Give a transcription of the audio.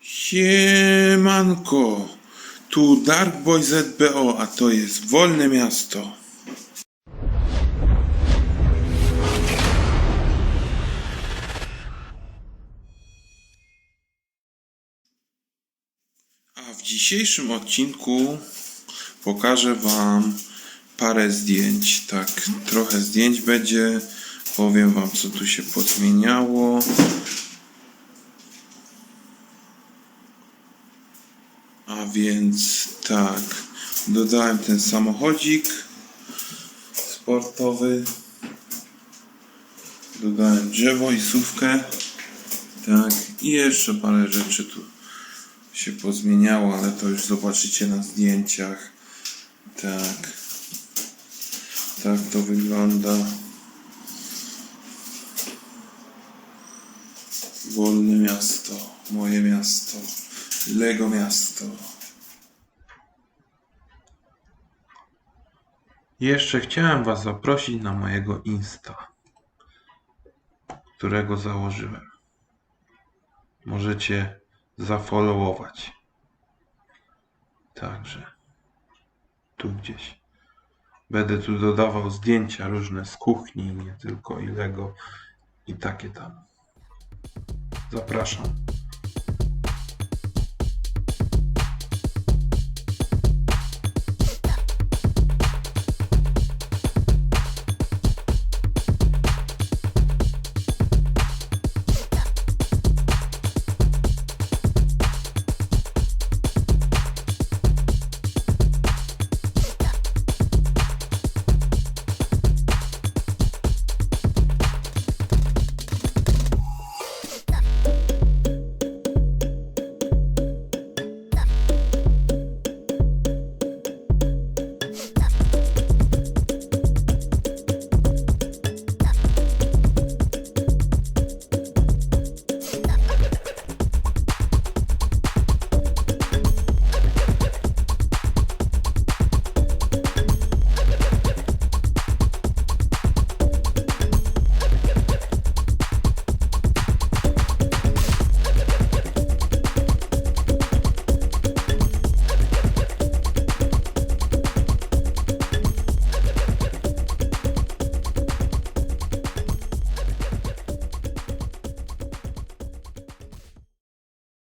Siemanko, tu Darkboy ZBO, a to jest Wolne Miasto. A w dzisiejszym odcinku pokażę Wam parę zdjęć. Tak, trochę zdjęć będzie. Powiem Wam, co tu się pozmieniało. A więc tak, dodałem ten samochodzik sportowy. Dodałem drzewo i sówkę. Tak, i jeszcze parę rzeczy tu się pozmieniało, ale to już zobaczycie na zdjęciach. Tak. Tak to wygląda. Wolne miasto, moje miasto, Lego miasto. Jeszcze chciałem Was zaprosić na mojego Insta, którego założyłem. Możecie zafollowować. Także tu gdzieś. Będę tu dodawał zdjęcia różne z kuchni, nie tylko i Lego i takie tam. Zapraszam.